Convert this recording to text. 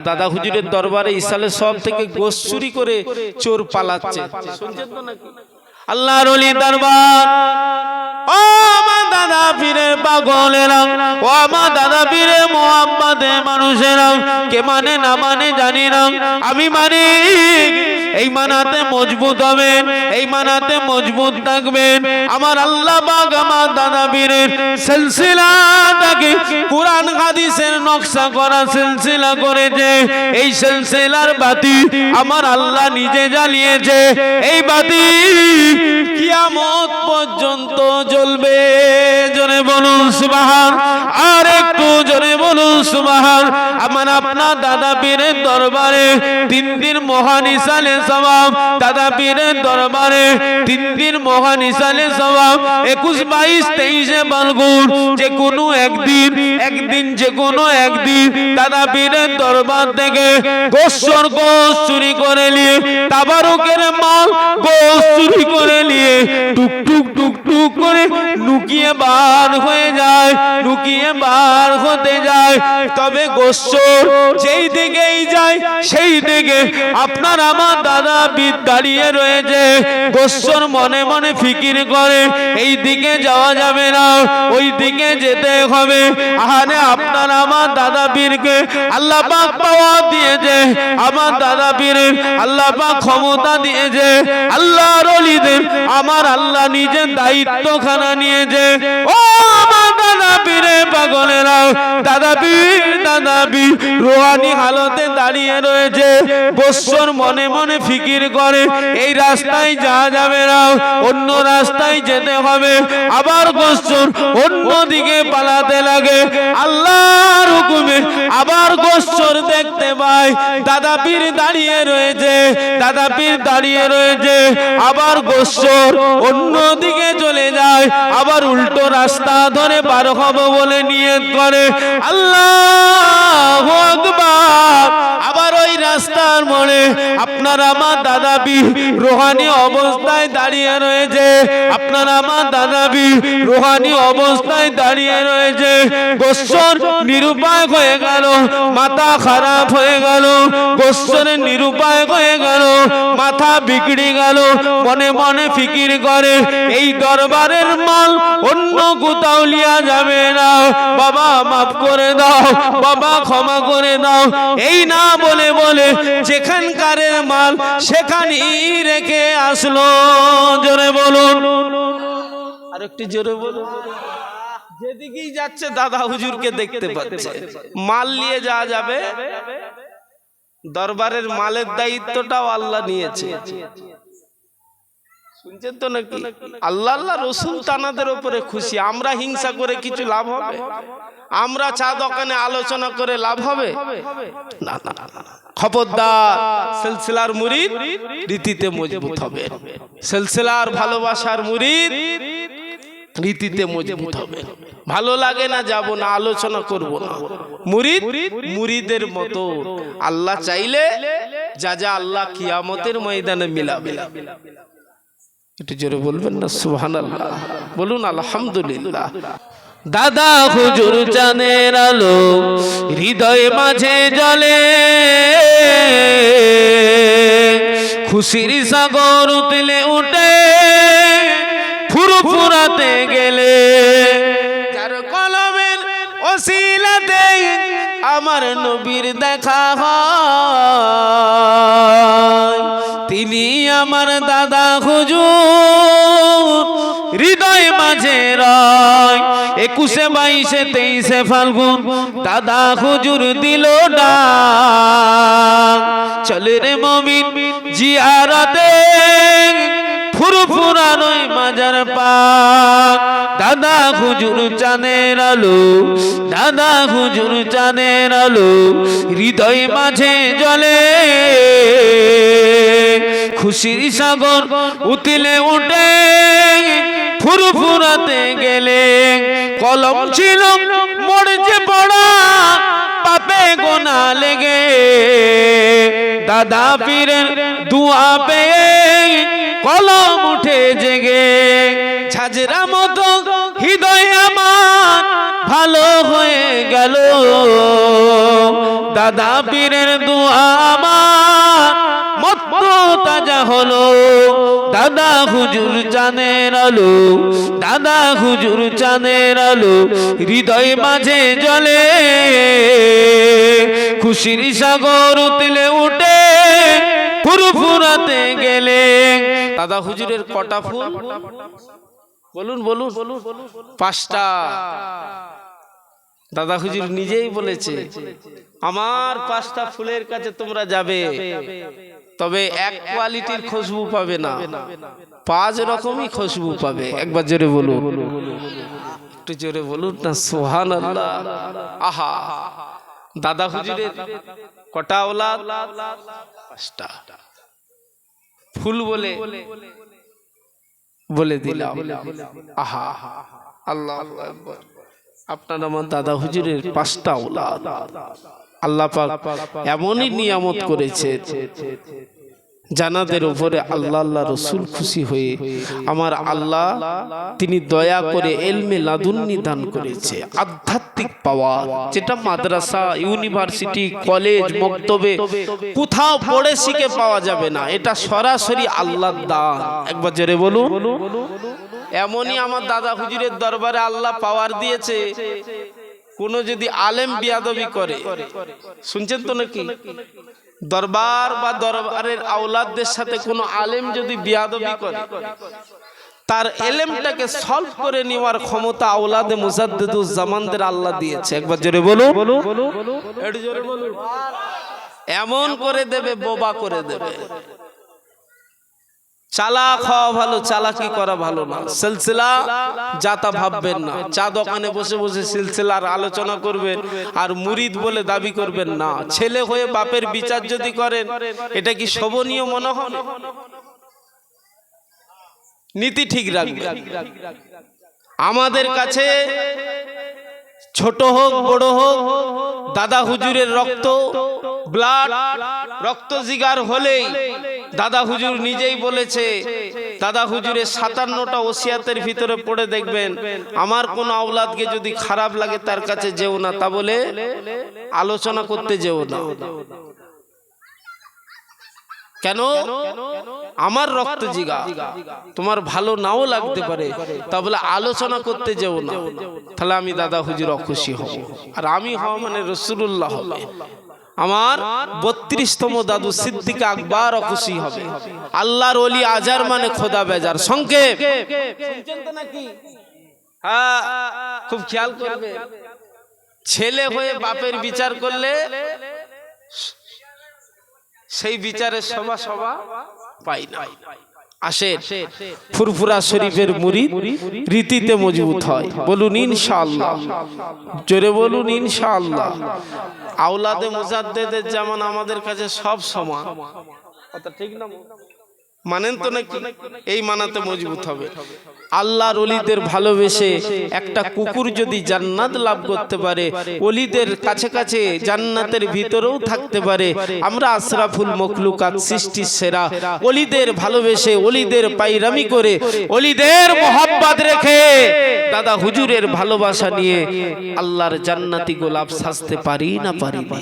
দাদা হুজুরের দরবারে ইসালে সব থেকে গোস চুরি করে চোর পালাচ্ছে। শুনছেন তো আল্লাহর দরবার। ও আমার দাদা পীরে পাগলেরা ও আমার দাদা পীরে মোহাম্মদে মানুষেরা কে মানে না মানে জানি আমি মানি এই মানাতে মজবুত হবেন, এই মানাতে মজবুত থাকবেন। আমার আল্লাহ পাক আমার দাদা পীরের সিলসিলাটাকে কোরআন হাদিসের নকশা করা সিলসিলা করেছে। এই সিলসিলার বাতি আমার আল্লাহ নিজে জ্বালিয়েছে। এই বাতি কিয়ামত পর্যন্ত জ্বলবে। জোরে বলুন, সুবহান। আর একটু জোরে বলুন, সুবহান। আমার আপনার দাদা পীরের দরবারে তিন দিন মহান ইসালে সবাব দাদা পীরের দরবারে তিন দিন মহান ইসালে সবাব একুশ, বাইশ, তেইশে বালগুন যে কোনো একদিন একদিন যে কোনো একদিন দাদা পীরের দরবার থেকে গোসর গোস চুরি করে নিয়ে, তাবারকের মাল গোস চুরি করে নিয়ে টুক টুক টুক টুক করে লুকিয়ে বার হয়ে যায় লুকিয়ে বার হতে যায়। তবে গোসর যেই দিকেই যায়, সেই দিকে আপনার আমার দাদা বিদ দাঁড়িয়ে রয়েছে। গোসর মনে মনে ফিকির করে, এই দিকে যাওয়া যাবে না, ওই দিকে যেতে হবে। আহারে আপনার আমার দাদা বীরকে আল্লাহ পাক পাওয়া দিয়েছে, আমার দাদা বীরের আল্লাহ পাক ক্ষমতা দিয়েছে। আল্লাহর অলিদের আমার আল্লাহ নিজের দায়িত্বখানা নিয়েছে ও আমার দাদা পীরে পাগলেরা দাদা পীর রোহানি হালতে দাঁড়িয়ে রয়েছে। বৎসর মনে মনে ফিকির করে, এই রাস্তায় যাওয়া যাবে না, অন্য রাস্তায় যেতে হবে। আবার বৎসর অন্য দিকে পালাতে লাগে। আল্লাহর হুকুমে আবার গোসর দেখতে পাই। দাদা পীর দাঁড়িয়ে রয়েছে। দাদা পীর দাঁড়িয়ে রয়েছে। আবার গোসর অন্য দিকে চলে যায়। আবার উল্টো রাস্তা ধরে বারো হব বলে নিয়ত করে। আল্লাহ আকবার। রাস্তার মোড়ে আপনার আমার দাদা বি রোহানি অবস্থায় দাঁড়িয়ে রয়েছে। আপনার আমার দাদা বি রোহানি অবস্থায় দাঁড়িয়ে রয়েছে। গোস্বর নিরুপায় হয়ে গেল, মাথা খারাপ হয়ে গেল গোস্বরের নিরুপায় হয়ে গেল, মাথা বিগড়ে গেল, মনে মনে ফিকির করে, এই দরবারের মাল অন্য কোথাও লিয়া যাবে না। বাবা, মাফ করে দাও, বাবা, ক্ষমা করে দাও। এই না বলে বলে যেখানকারের মাল সেখানেই রেখে আসলো। জোরে বলুন। আর একটু জোরে বলুন। যেদিকেই যাচ্ছে, দাদা হুজুরকে দেখতে পাচ্ছে। মাল নিয়ে যাওয়া যাবে? দরবারের মালের দায়িত্বটাও আল্লাহ নিয়েছে। শুনছেন তো নাকি? আল্লাহ আল্লাহ রসুল উপরে খুশি। আমরা হিংসা করে কিছু লাভ হবে? আমরা চা দোকানে আলোচনা করে লাভ হবে? না না রীতিতে মজবুত হবে। সিলসিলার ভালোবাসার মুরিদ রীতিতে মজবুত হবে। ভালো লাগে না, যাব না, আলোচনা করব না। মুরিদ মুরিদের মতো। আল্লাহ চাইলে যা যা আল্লাহ কিয়ামতের ময়দানে মিলাবে। একটু জোরে বলবেন না? সুহান আল্লাহ বলুন, আলহামদুলিল্লাহ। দাদা হুজুর চানের আলো হৃদয় মাঝে জলে খুশির সাগর উতলে উঠে, ফুরফুরাতে গেলে। যার কলমের ওসিলাতে আমার নবীর দেখা হয়। তিনি আমার দাদা হুজুর। হৃদয় মাঝে রয়। একুশে বাইশে তেইশে ফাল্গুন দাদা হুজুর দিল ডাক। চলে রে মমিন জিয়ারাতে। ফুরফুরানোই মাজার পাক। দাদা হুজুর চানের আলো, দাদা হুজুর চানের আলো, হৃদয় মাঝে জলে খুশির সাগর উতিলে উঠে, ফুরফুরাতে গেলে। কলম ছিল মরছে পড়া, পাপে গোনা লেগে। দাদা পীরের দুয়া পেয়ে কলম উঠে জেগে। ঝাজরা মতো হৃদয় আমার ভালো হয়ে গেল। দাদা পীরের দোয়া আমার মত তাজা হলো। দাদা হুজুর চাঁদের আলো, দাদা হুজুর চাঁদের আলো হৃদয় মাঝে জলে খুশির সাগর উতলে উঠে ফুরফুরাতে গেলে। দাদা হুজুরের কটা ফুল? বলুন বলুন। পাঁচটা। দাদা হুজুর নিজেই বলেছে আমার পাঁচটা ফুলের কাছে তোমরা যাবে তবে এক কোয়ালিটির খুশবু পাবে না। পাঁচ রকমই খুশবু পাবে। একবার জোরে বলুন। একটু জোরে বলুন না সোহান আল্লাহ আহা। দাদা হুজুরের কটা ওলাদ পাঁচটা। ফুল বলে বলে দিলাম। আহা, আল্লাহ আপনার আমার দাদা হুজুরের পাঁচটা ওলাদ আল্লাহ পাক এমনই নিয়ামত করেছে জানাদের উপরে আল্লাহ আল্লাহ রসুল খুশি হয়ে আমার আল্লাহ তিনি দয়া করে এলমে লাদুন্নি দান করেছে। আধ্যাত্মিক পাওয়া যেটা মাদ্রাসা ইউনিভার্সিটি কলেজ মক্তবে কোথাও পড়ে শিখে পাওয়া যাবে না। এটা সরাসরি আল্লাহ দান। একবার জোরে বলুন। এমনই আমার দাদা হুজুরের দরবারে আল্লাহ পাওয়ার দিয়েছে। কোন যদি আলেম বিয়াদবি করে। শুনছেন তো নাকি? দরবার বা দরবারের আওলাদদের সাথে কোনো আলেম যদি বিয়াদবি করে, তার এলেমটাকে সলভ করে নেওয়ার ক্ষমতা আওলাদে মুজাদ্দিদুজ জামানদের আল্লাহ দিয়েছে। একবার জোরে বলো এমন করে দেবে, বোবা করে দেবে। চালাক খাওয়া ভালো, চালাকি করা ভালো না। সিলসিলা যাতা ভাববেন না। চা দোকানে বসে বসে সিলসিলার আলোচনা করবেন আর মুরিদ বলে দাবি করবেন না। ছেলে হয়ে বাপের বিচার যদি করেন, এটা কি শোভনীয় মনে হয়? নীতি ঠিক রাখবেন। আমাদের কাছে ছোট হোক, বড় হোক, দাদা হুজুরের রক্ত ব্লাড রক্ত জিগার হলেই দাদা হুজুর নিজেই বলেছে, দাদা হুজুরের সাতান্নটা ওসিয়াতের ভিতরে পড়ে দেখবেন, আমার কোন আওলাদকে যদি খারাপ লাগে তার কাছে যেও না, তা বলে আলোচনা করতে যেও না। কেন? আমার রক্ত জিগা। তোমার ভালো নাও লাগতে পারে। তা বলে আলোচনা করতে যেও না। তাহলে আমি দাদা হুজুর অখুশি হব। আর আমি হওয়া মানে রসুল্লাহ হবে। আমার বত্রিশতম দাদু সিদ্দিক আকবর অখুশি হবে। আল্লাহর অলি আজার মানে খোদা বেজার। সংক্ষেপ। হ্যাঁ খুব খেয়াল করবে। ছেলে হয়ে বাপের বিচার করলে সেই বিচারের সভা সভা পাই না। আসে ফুরফুরা শরীফের মুড়ি রীতিতে মজবুত হয়। বলুন ইনশাআল্লাহ। জোরে বলুন ইনশাআল্লাহ। আওলাদে মুজাদ্দেদের যেমন আমাদের কাছে সব সমান। কথা ঠিক না মানেন তো নাকি? এই মানাতে মজবুত হবে। আল্লাহর অলিদের ভালোবেসে একটা কুকুর যদি জান্নাত লাভ করতে পারে অলিদের কাছে কাছে জান্নাতের ভিতরেও থাকতে পারে। আমরা আশরাফুল মখলুকাত সৃষ্টির সেরা। অলিদের ভালোবেসে অলিদের পাইরামি করে অলিদের মোহাব্বত রেখে দাদা হুজুরের ভালোবাসা নিয়ে আল্লাহর জান্নাতি গোলাপ সাজতে পারি না পারি না।